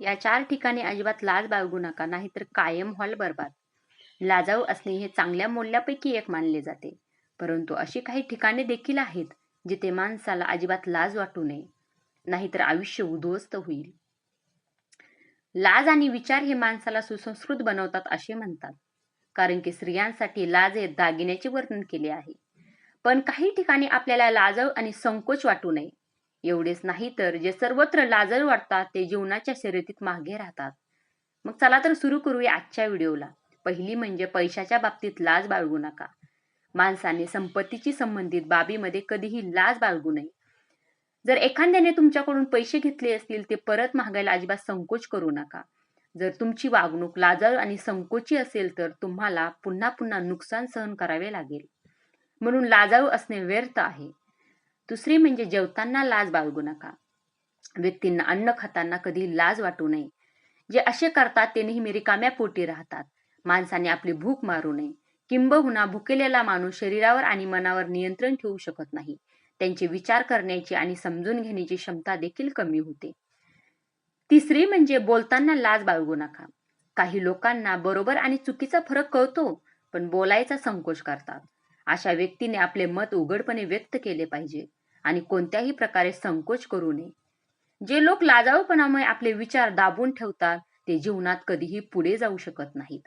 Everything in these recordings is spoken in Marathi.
या चार ठिकाणी अजिबात लाज बाळगू नका नाहीतर कायम व्हाल बरबाद. लाजाऊ असणे हे चांगल्या मूल्यापैकी एक मानले जाते. परंतु अशी काही ठिकाणे देखील आहेत जिथे माणसाला अजिबात लाज वाटू नये नाहीतर आयुष्य उद्ध्वस्त होईल. लाज आणि विचार हे माणसाला सुसंस्कृत बनवतात असे म्हणतात कारण की स्त्रियांसाठी लाज हे दागिन्याचे वर्णन केले आहे. पण काही ठिकाणी आपल्याला लाजव आणि संकोच वाटू नये एवढेच नाही तर जे सर्वत्र लाजर वाटतात ते जीवनाच्या शर्यतीत मागे राहतात. मग चला तर सुरू करूया आजच्या व्हिडिओला. पहिली म्हणजे पैशाच्या बाबतीत लाज बाळगू नका. माणसाने संपत्तीची संबंधित बाबीमध्ये कधीही लाज बाळगू नये. जर एखाद्याने तुमच्याकडून पैसे घेतले असतील ते परत मागायला अजिबात संकोच करू नका. जर तुमची वागणूक लाजाळू आणि संकोची असेल तर तुम्हाला पुन्हा पुन्हा नुकसान सहन करावे लागेल. म्हणून लाजाळू असणे व्यर्थ आहे. दुसरी म्हणजे जेवताना लाज बाळगू नका. व्यक्तींना अन्न खाताना कधी लाज वाटू नये. जे असे करतात ते नेहमी रिकाम्या पोटी राहतात. माणसाने आपली भूक मारू नये. किंबहुना भुकेलेला माणूस शरीरावर आणि मनावर नियंत्रण ठेवू शकत नाही. त्यांचे विचार करण्याची आणि समजून घेण्याची क्षमता देखील कमी होते. तिसरी म्हणजे बोलताना लाज बाळगू नका. काही लोकांना बरोबर आणि चुकीचा फरक कळतो पण बोलायचा संकोच करतात. अशा व्यक्तीने आपले मत उघडपणे व्यक्त केले पाहिजे. आणि कोणत्याही प्रकारे संकोच करू नये. जे लोक लाजाळूपणामुळे आपले विचार दाबून ठेवतात ते जीवनात कधीही पुढे जाऊ शकत नाहीत.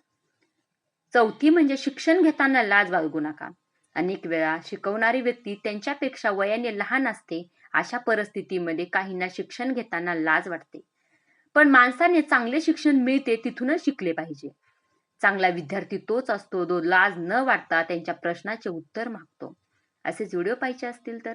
चौथी म्हणजे शिक्षण घेताना लाज बाळगू नका. अनेक वेळा शिकवणारी व्यक्ती त्यांच्यापेक्षा वयाने लहान असते अशा परिस्थितीमध्ये काहींना शिक्षण घेताना लाज वाटते. पण माणसाने चांगले शिक्षण मिळते तिथूनच शिकले पाहिजे. चांगला विद्यार्थी तोच असतो जो लाज न वाटता त्यांच्या प्रश्नाचे उत्तर मागतो. असेच व्हिडिओ पाहिजे असतील तर.